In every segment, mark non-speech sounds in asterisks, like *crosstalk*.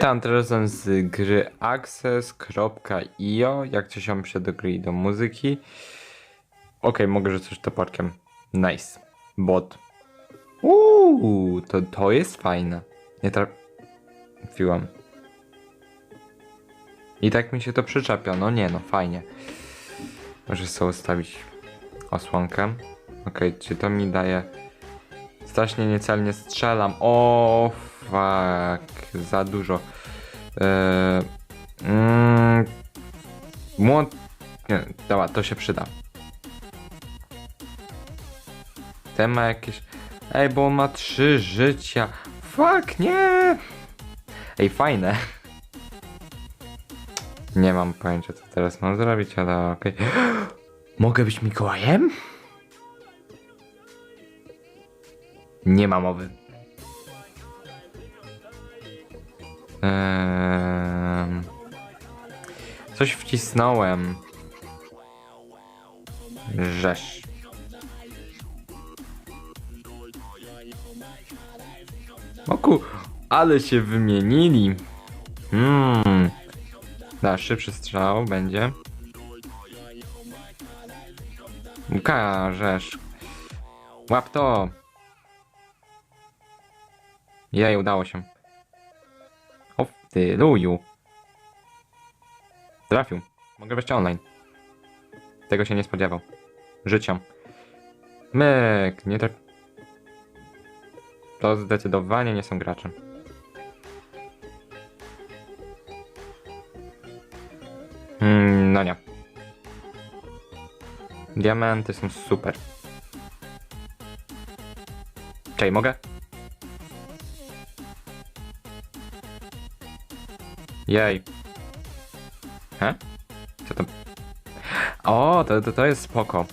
Witam teraz z gry access.io. Jak mam się i do muzyki. Okej, mogę rzucić toporkiem. Nice. Bot. Uuu, to, to jest fajne. Nie trafiłam. I tak mi się to przyczepia. No nie no, fajnie. Może sobie ustawić osłonkę. Okej, czy to mi daje... Strasznie niecelnie strzelam. O, fuck. Za dużo. Eee, mm, młot... Nie, dobra, to się przyda. Ten ma jakieś... Ej, bo on ma trzy życia. Fuck, nie! Ej, fajne. *laughs* Nie mam pojęcia, co teraz mam zrobić, ale okej. *gasps* Mogę być Mikołajem? Nie ma mowy. Coś wcisnąłem. Rzesz. Oku, ale się wymienili. Hmm. Da, szybszy strzał będzie. Każesz. Łap to. Jej, udało się. Ty, luju. Trafił. Mogę wejść online. Tego się nie spodziewał. Życiom. Myk, nie traf... To zdecydowanie nie są gracze. Mm, no nie. Diamenty są super. Czej, mogę? Jej. He? Co to? O, to, to, to jest spoko.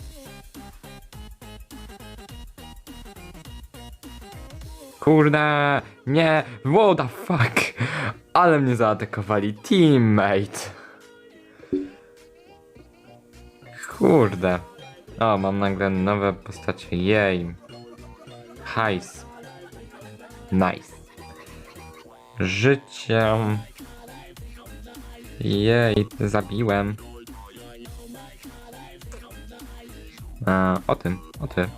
Kurde, nie, what the fuck. Ale mnie zaatakowali, teammate. Kurde. O, mam nagle nowe postacie, jej. Hajs. Nice. Życie. Jej, zabiłem. A, o tym, o ty.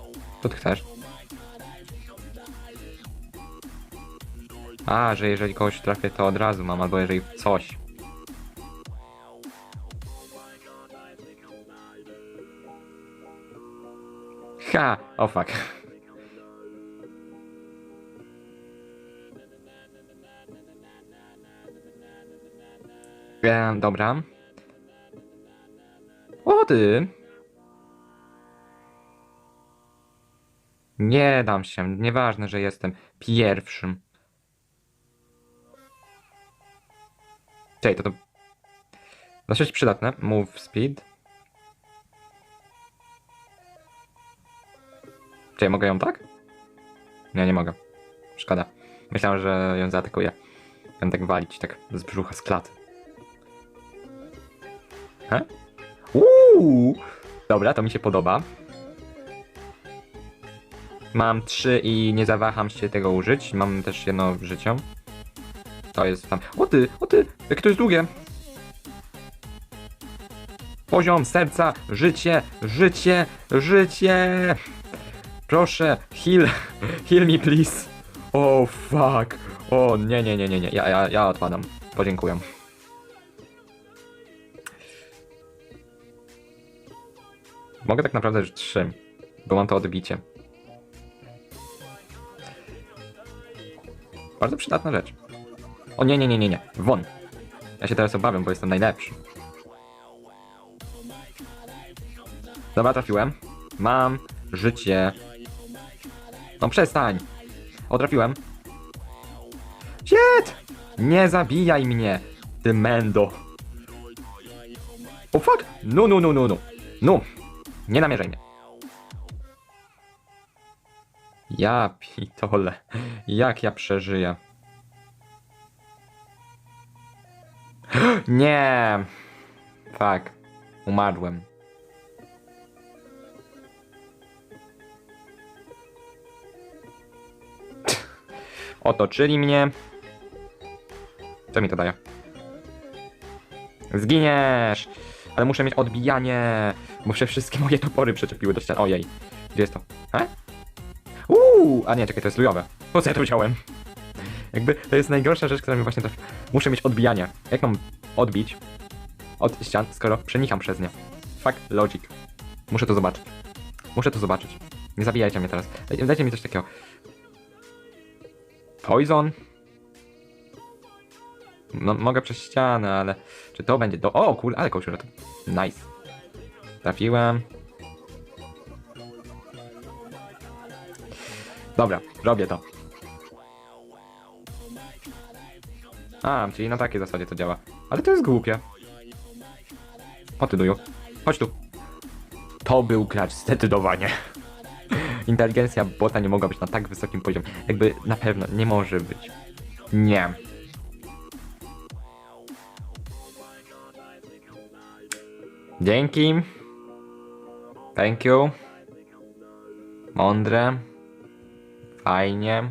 Co ty chcesz? A, że jeżeli kogoś trafię, to od razu mam, albo jeżeli coś. Ha! O fuck. E, dobra. O! Nie dam się. Nieważne, że jestem pierwszym. Czekaj, to to... Dosyć przydatne. Move speed. Czy mogę ją tak? Nie, nie mogę. Szkoda. Myślałem, że ją zaatakuję. Będę tak walić, tak z brzucha, z klaty. He? Uuu! Dobra, to mi się podoba. Mam trzy i nie zawaham się tego użyć. Mam też jedno życie. To jest tam. O ty, o ty! Jakie to jest długie! Poziom serca, życie, życie, życie! Proszę, heal, *laughs* heal me please. Oh fuck. O nie, nie, nie, nie, nie. Ja, ja, ja odpadam. Podziękuję. Mogę tak naprawdę już trzy, bo mam to odbicie. Bardzo przydatna rzecz. O nie, nie, nie, nie, nie. Won. Ja się teraz obawiam, bo jestem najlepszy. Dobra, trafiłem. Mam życie. No przestań. O, trafiłem. Shit! Nie zabijaj mnie, ty mendo. O fuck! No, no, no, no, no. No. Nie namierzaj mnie. Ja pitole. Jak ja przeżyję? Nie. Fuck. Umarłem. Otoczyli mnie. Co mi to daje? Zginiesz! Ale muszę mieć odbijanie, bo się wszystkie moje topory przyczepiły do ściany. Ojej, gdzie jest to? E? Uuu, a nie, czekaj, to jest lujowe. Po co ja to wziąłem? Jakby to jest najgorsza rzecz, która mi właśnie trafi. Muszę mieć odbijanie. Jak mam odbić od ścian, skoro przenikam przez nie? Fuck logic. Muszę to zobaczyć. Muszę to zobaczyć. Nie zabijajcie mnie teraz. Dajcie, dajcie mi coś takiego. Poison? No, mogę przez ścianę, ale czy to będzie do... O, kurde, ale kołczura to... Nice. Trafiłem. Dobra, robię to. A, czyli na takiej zasadzie to działa. Ale to jest głupie. Duju. Chodź tu. To był gracz, zdecydowanie. *laughs* Inteligencja bota nie mogła być na tak wysokim poziomie. Jakby na pewno nie może być. Nie. Dzięki. Thank you. Mądre. Fajnie.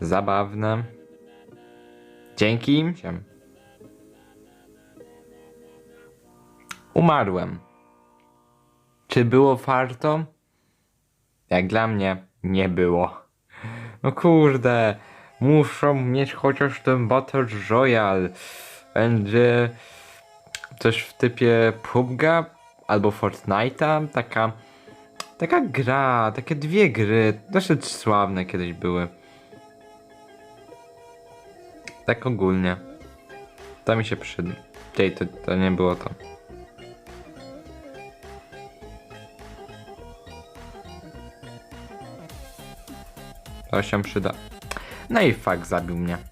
Zabawne. Dzięki. Umarłem. Czy było warto? Jak dla mnie, nie było. No kurde, muszą mieć chociaż ten Battle Royale. Będzie coś w typie PUBG'a albo Fortnite'a. Taka, taka gra, takie dwie gry, dosyć sławne kiedyś były. Tak ogólnie. To mi się przyda. To, to nie było to. To się przyda. No i fakt zabił mnie.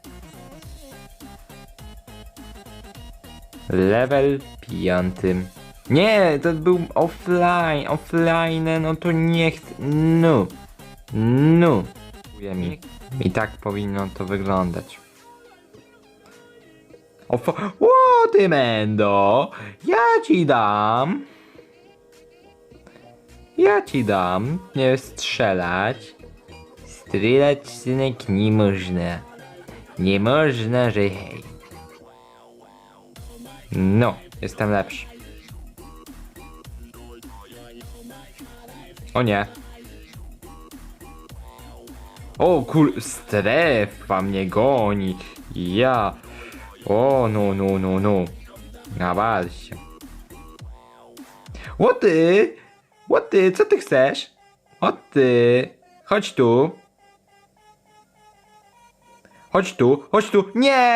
Level piąty. Nie, to był offline, offline, no to nie chcę, no, no. Mi. I tak powinno to wyglądać. O, fo- o ty Mendo, ja ci dam. Ja ci dam, nie strzelać. Strzelać synek nie można. Nie można, że hej. No, jestem lepszy. O nie. O kur... strefa mnie goni. Ja. O no no no no. Nawal się. O ty? O ty? Co ty chcesz? O ty? Chodź tu. Chodź tu, chodź tu. Nie!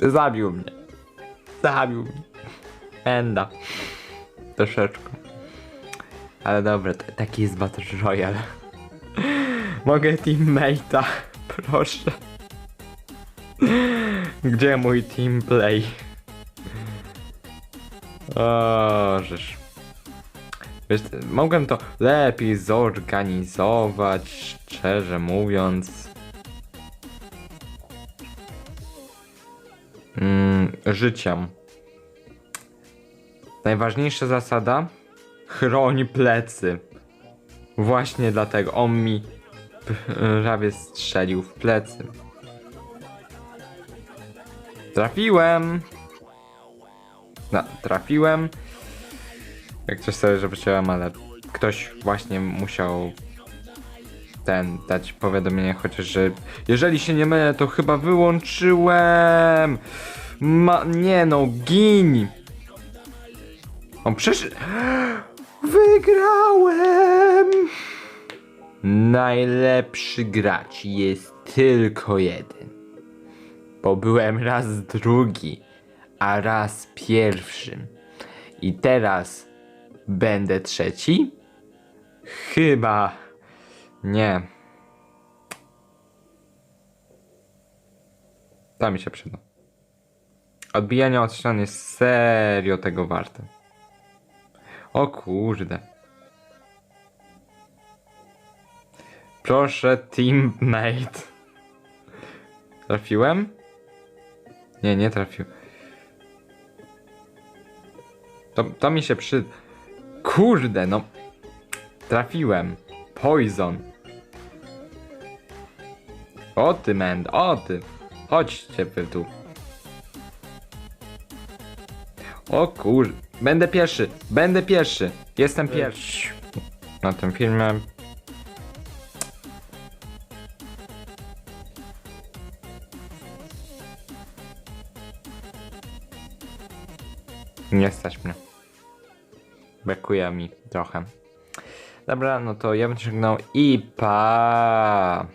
Zabił mnie. Zabił mnie. Enda. Troszeczkę. Ale dobra, taki jest Battle Royale. *laughs* Mogę teammate'a, *laughs* proszę. Gdzie mój teamplay? O, żeż. Wiesz, mogłem to lepiej zorganizować, szczerze mówiąc. Mm, życiem. Najważniejsza zasada? Chroń plecy. Właśnie dlatego on mi prawie strzelił w plecy. Trafiłem! No, trafiłem. Jak coś sobie zobaczyłem, ale ktoś właśnie musiał ten dać powiadomienie, chociaż że jeżeli się nie mylę, to chyba wyłączyłem. Ma, nie no, gin. On przecież... *gasps* Wygrałem! Najlepszy gracz jest tylko jeden. Bo byłem raz drugi, a raz pierwszym. I teraz będę trzeci? Chyba nie. To mi się przyda. Odbijanie od ścian jest serio tego warte. O kurde. Proszę, teammate. Trafiłem? Nie, nie trafił. To, to mi się przy... Kurde, no. Trafiłem. Poison. O ty, man, o ty. Chodźcie wy tu. O kur... Będę pierwszy, będę pierwszy. Jestem pierwszy. Na tym filmie Nie stać mnie. Brakuje mi trochę. Dobra, no to ja bym żegnał i pa.